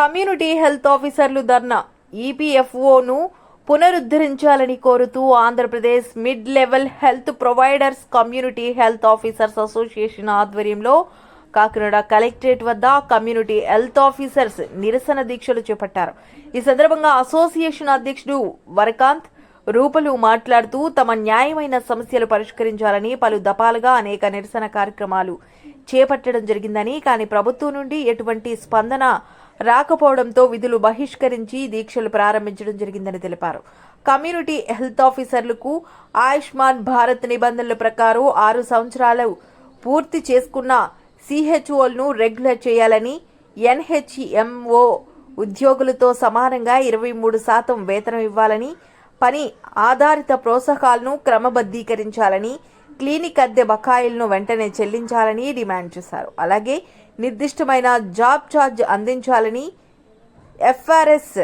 Community health ఆఫీసర్లు ధర్నా. ఈపీఎఫ్ఓను పునరుద్ధరించాలని కోరుతూ Andhra Pradesh mid level health providers community health officers association ఆధ్వర్యంలో కాకినాడ కలెక్టరేట్ వద్ద కమ్యూనిటీ హెల్త్ ఆఫీసర్స్ నిరసన దీక్షలు చేపట్టారు. ఈ సందర్భంగా అసోసియేషన్ అధ్యక్షుడు వరకాంత్ రూపలు మాట్లాడుతూ తమ న్యాయమైన సమస్యలు పరిష్కరించాలని పలు దపాలుగా అనేక నిరసన కార్యక్రమాలు చేపట్టడం జరిగిందని కానీ ప్రభుత్వం నుండి ఎటువంటి స్పందన రాకపోవడంతో విధులు బహిష్కరించి దీక్షలు ప్రారంభించడం జరిగిందని తెలిపారు. కమ్యూనిటీ హెల్త్ ఆఫీసర్లకు ఆయుష్మాన్ భారత్ నిబంధనల ప్రకారం ఆరు సంవత్సరాలు పూర్తి చేసుకున్న సిహెచ్ఓలను రెగ్యులర్ చేయాలని ఎన్హెచ్ఎంఓ ఉద్యోగులతో సమానంగా ఇరవై మూడు శాతం వేతనం ఇవ్వాలని పని ఆధారిత ప్రోత్సాహాలను క్రమబద్ధీకరించాలని క్లినిక్ అద్దె బకాయిలను వెంటనే చెల్లించాలని డిమాండ్ చేశారు. అలాగే నిర్దిష్టమైన జాబ్ ఛార్జ్ అందించాలని ఎఫ్ఆర్ఎస్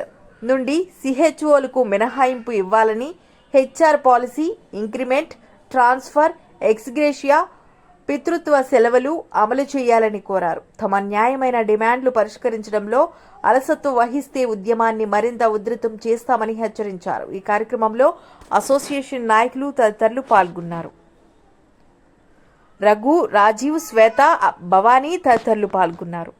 నుండి సిహెచ్ఓలకు మినహాయింపు ఇవ్వాలని HR policy increment transfer ex gratia పితృత్వ సెలవులు అమలు చేయాలని కోరారు. తమ న్యాయమైన డిమాండ్లు పరిష్కరించడంలో అలసత్వం వహిస్తే ఉద్యమాన్ని మరింత ఉధృతం చేస్తామని హెచ్చరించారు. ఈ కార్యక్రమంలో అసోసియేషన్ నాయకులు తదితరులు పాల్గొన్నారు. రఘు రాజీవ్ శ్వేత భవానీ తదితరులు పాల్గొన్నారు.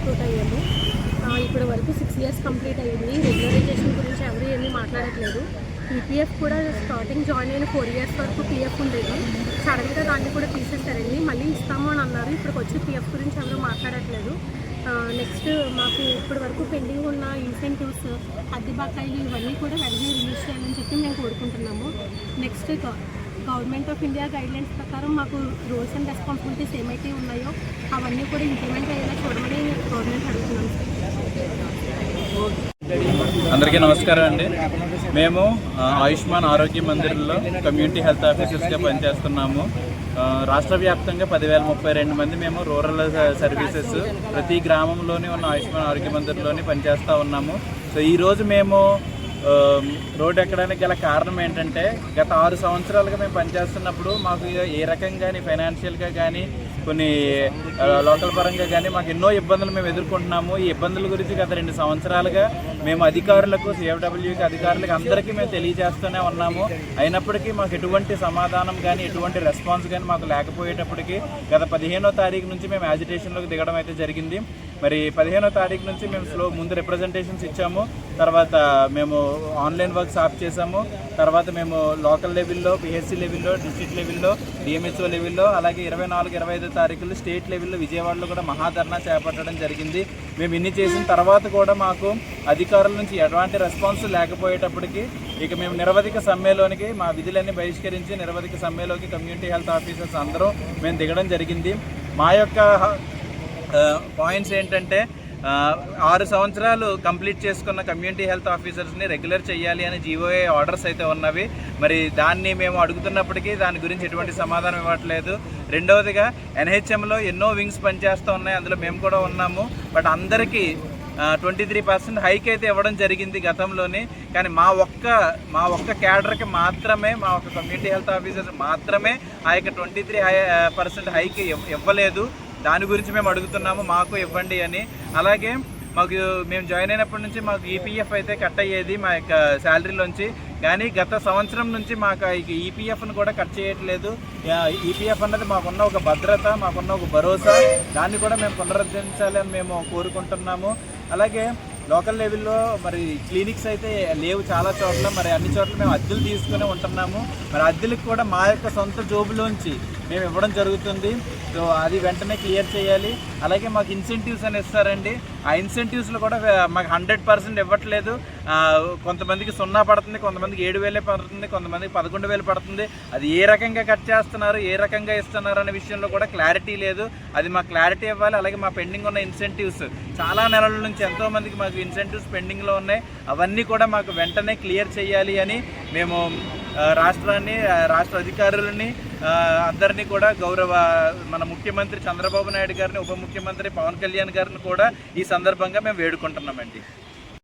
రిక్రూట్ అయ్యాము. ఇప్పటి వరకు సిక్స్ ఇయర్స్ కంప్లీట్ అయ్యింది. రెగ్యులరైజేషన్ గురించి ఎవరు ఏమీ మాట్లాడట్లేదు. ఈపీఎఫ్ కూడా స్టార్టింగ్ జాయిన్ అయిన ఫోర్ ఇయర్స్ వరకు పీఎఫ్ ఉండేది. సడన్గా దాన్ని కూడా తీసేసారండి మళ్ళీ ఇస్తాము అని అన్నారు. ఇప్పటికి వచ్చి పీఎఫ్ గురించి ఎవరు మాట్లాడట్లేదు. నెక్స్ట్ మాకు ఇప్పటి వరకు పెండింగ్ ఉన్న ఇన్సెంటివ్స్ అద్దె బకాయిలు ఇవన్నీ కూడా వెంటనే రిలీజ్ చేయాలని చెప్పి మేము కోరుకుంటున్నాము. Next government of India guidelines ప్రకారం మాకు రూల్స్ అండ్ రెస్పాన్సిబిలిటీస్ ఏమైతే ఉన్నాయో అవన్నీ కూడా ఇంప్లిమెంట్ అయ్యేలా చూడమని గవర్నమెంట్ అడుగుతున్నాం అందరికీ నమస్కారం అండి. మేము ఆయుష్మాన్ ఆరోగ్య మందిర్లో కమ్యూనిటీ హెల్త్ ఆఫీసర్స్గా పనిచేస్తున్నాము. రాష్ట్ర వ్యాప్తంగా పదివేల ముప్పై రెండు మంది మేము రూరల్ సర్వీసెస్ ప్రతి గ్రామంలోని ఉన్న ఆయుష్మాన్ ఆరోగ్య మందిర్లోని పనిచేస్తూ ఉన్నాము. సో ఈరోజు మేము రోడ్డు ఎక్కడానికి గల కారణం ఏంటంటే గత ఆరు సంవత్సరాలుగా మేము పనిచేస్తున్నప్పుడు మాకు ఏ రకం కానీ ఫైనాన్షియల్గా కానీ కొన్ని లోకల్ పరంగా కానీ మాకు ఎన్నో ఇబ్బందులు మేము ఎదుర్కొంటున్నాము. ఈ ఇబ్బందుల గురించి గత రెండు సంవత్సరాలుగా మేము అధికారులకు సిఎఫ్డబ్ల్యూకి అధికారులకు అందరికీ మేము తెలియజేస్తూనే ఉన్నాము. అయినప్పటికీ మాకు ఎటువంటి సమాధానం కానీ ఎటువంటి రెస్పాన్స్ కానీ మాకు లేకపోయేటప్పటికి గత పదిహేనో తారీఖు నుంచి మేము యాజిటేషన్లోకి దిగడం అయితే జరిగింది. మరి పదిహేనో తారీఖు నుంచి మేము స్లో ముందు రిప్రజెంటేషన్స్ ఇచ్చాము. తర్వాత మేము ఆన్లైన్ వర్క్స్ ఆఫ్ చేసాము తర్వాత మేము లోకల్ లెవెల్లో పిహెచ్సి లెవెల్లో డిస్ట్రిక్ట్ లెవెల్లో డిఎంహెచ్ఓ లెవెల్లో అలాగే ఇరవై నాలుగు ఇరవై ఐదు తారీఖులు స్టేట్ లెవెల్లో విజయవాడలో కూడా మహాధర్నా చేపట్టడం జరిగింది. మేము ఇన్ని చేసిన తర్వాత కూడా మాకు అధికారుల నుంచి ఎటువంటి రెస్పాన్స్ లేకపోయేటప్పటికి ఇక మేము నిరవధిక సమ్మెలోనికి మా విధులన్నీ బహిష్కరించి నిరవధిక సమ్మెలోకి కమ్యూనిటీ హెల్త్ ఆఫీసర్స్ అందరూ మేము దిగడం జరిగింది. మా యొక్క పాయింట్స్ ఏంటంటే ఆరు సంవత్సరాలు కంప్లీట్ చేసుకున్న కమ్యూనిటీ హెల్త్ ఆఫీసర్స్ని రెగ్యులర్ చేయాలి అని జీవోఏ ఆర్డర్స్ అయితే ఉన్నవి. మరి దాన్ని మేము అడుగుతున్నప్పటికీ దాని గురించి ఎటువంటి సమాధానం ఇవ్వట్లేదు. రెండవదిగా ఎన్హెచ్ఎంలో ఎన్నో వింగ్స్ పనిచేస్తూ ఉన్నాయి. అందులో మేము కూడా ఉన్నాము. బట్ అందరికీ ట్వంటీ త్రీ పర్సెంట్ హైక్ అయితే ఇవ్వడం జరిగింది గతంలోనే. కానీ మా ఒక్క మా ఒక్క క్యాడర్కి మాత్రమే మా ఒక్క కమ్యూనిటీ హెల్త్ ఆఫీసర్స్ మాత్రమే ఆ యొక్క twenty three high percent hike ఇవ్వలేదు. దాని గురించి మేము అడుగుతున్నాము మాకు ఇవ్వండి అని. అలాగే మాకు మేము జాయిన్ అయినప్పటి నుంచి మాకు ఈపీఎఫ్ అయితే కట్ అయ్యేది మా యొక్క శాలరీలోంచి కానీ గత సంవత్సరం నుంచి మాకు ఈపీఎఫ్ను కూడా కట్ చేయట్లేదు. ఈపీఎఫ్ అన్నది మాకున్న ఒక భద్రత మాకున్న ఒక భరోసా. దాన్ని కూడా మేము పునరుద్ధరించాలని మేము కోరుకుంటున్నాము. అలాగే లోకల్ లెవెల్లో మరి క్లినిక్స్ అయితే లేవు చాలా చోట్ల. మరి అన్ని చోట్ల మేము అద్దెలు తీసుకునే ఉంటున్నాము. మరి అద్దెలకు కూడా మా యొక్క సొంత జోబులోంచి మేము ఇవ్వడం జరుగుతుంది. సో అది వెంటనే క్లియర్ చేయాలి. అలాగే మాకు ఇన్సెంటివ్స్ అని ఇస్తారండి. ఆ ఇన్సెంటివ్స్లో కూడా మాకు హండ్రెడ్ పర్సెంట్ ఇవ్వట్లేదు. కొంతమందికి సున్నా పడుతుంది కొంతమందికి ఏడు వేలే పడుతుంది కొంతమందికి పదకొండు వేలు పడుతుంది. అది ఏ రకంగా కట్ చేస్తున్నారు ఏ రకంగా ఇస్తున్నారు అనే విషయంలో కూడా క్లారిటీ లేదు. అది మాకు క్లారిటీ ఇవ్వాలి. అలాగే మా పెండింగ్ ఉన్న ఇన్సెంటివ్స్ చాలా నెలల నుంచి ఎంతోమందికి మాకు ఇన్సెంటివ్స్ పెండింగ్లో ఉన్నాయి. అవన్నీ కూడా మాకు వెంటనే క్లియర్ చేయాలి అని మేము రాష్ట్రాన్ని రాష్ట్ర అధికారులని అందరినీ కూడా గౌరవ మన ముఖ్యమంత్రి చంద్రబాబు నాయుడు గారిని ఉప ముఖ్యమంత్రి పవన్ కళ్యాణ్ గారిని కూడా ఈ సందర్భంగా మేము వేడుకుంటున్నామండి.